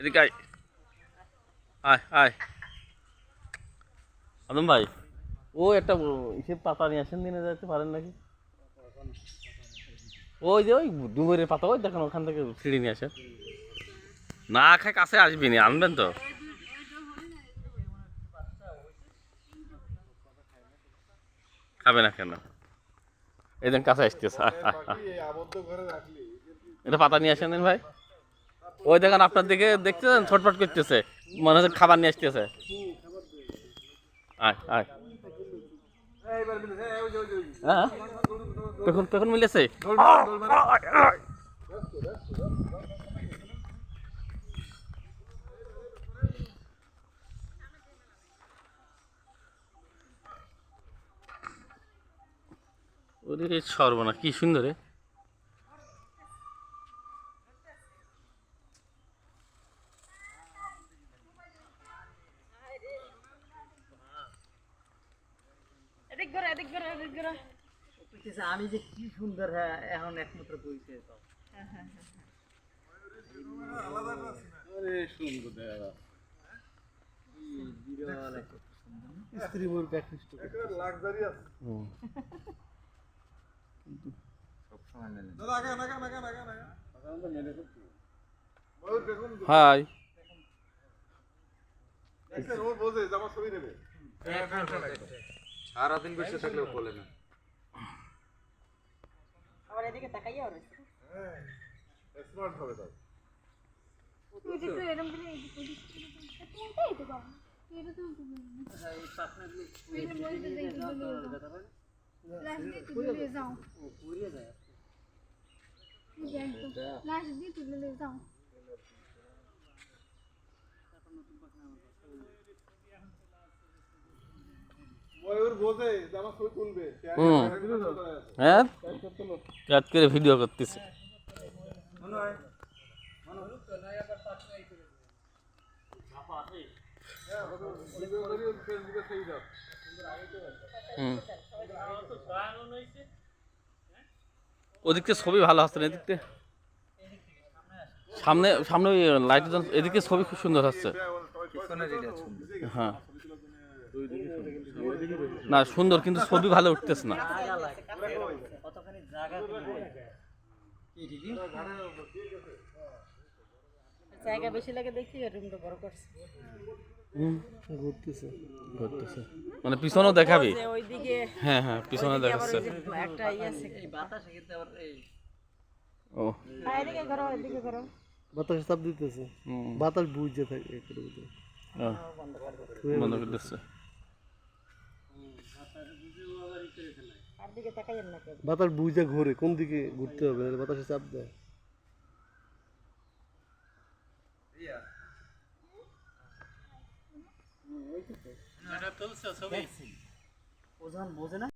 এদিকে আয়। আয় আয়। আদম ভাই, ও একটা সে পাতা নিয়ে আসেন দিনে যেতে পারেন নাকি? ওই যে ওই ডুমুরের পাতা, ওই দেখেন ওখান থেকে ছিঁড়ে নিয়ে আসেন। না খায়, কাছে আসবি নি, আনবেন তো। খাবে না কেন? এই কাছে আসতেছে। এটা পাতা নিয়ে আসেন দেন ভাই। ওই দেখেন আপনার দিকে দেখতেছেন ছটফট করতেছে। মনে হচ্ছে খাবার নিয়ে আসতেছে। আয় আয়। হ্যাঁ? তখন তখন মিলেছে? ওরে সর্বনা কি সুন্দর এদিক এদিক আমি যে কি সুন্দর হ্যাঁ এখন একমাত্র বইছে তো স্ত্রী বউর প্র্যাকটিস হুম। হাই। সারাদিন বসে থাকলেও বলে না আবার এদিকে তাকাইয়া রয়েছে তুই যে একটু এরম করে এদিক ওদিক করে দাও। তো বাবা। তুই তো তুই এটা বলতে দে, একটু দূরে লাশ দিয়ে তুলে যাও। এই যে লাশ দিয়ে তুলে যাও। হুম হ্যাঁ? করে ভিডিও করতেছে। হুম। ওদিকে ছবি ভালো আসছে না এদিকে সামনে সামনে ওই লাইটের জন্য এদিকে ছবি খুব সুন্দর হচ্ছে হ্যাঁ। না সুন্দর কিন্তু ছবি ভালো উঠতেছে না। জায়গা জায়গা বেশি লাগে দেখি রুমটা বড় করছে। ঘুরতেছে। ঘুরতেছে। মানে পিছনেও দেখাবি? ওইদিকে হ্যাঁ হ্যাঁ পিছনে দেখাচ্ছে। একটা আছে। এই বাতাসে কিন্তু আবার এই ও। হ্যাঁ, এদিকে করো এদিকে করো বাতাস চাপ দিতেছে। বাতাস বুঝে থাকে বন্ধ করে দিচ্ছে। দিকে তাকাইয়েন না কেন? বাতাস বুঝে ঘুরে কোন দিকে ঘুরতে হবে? বাতাসে চাপ দেয়। ওজন বোঝে না?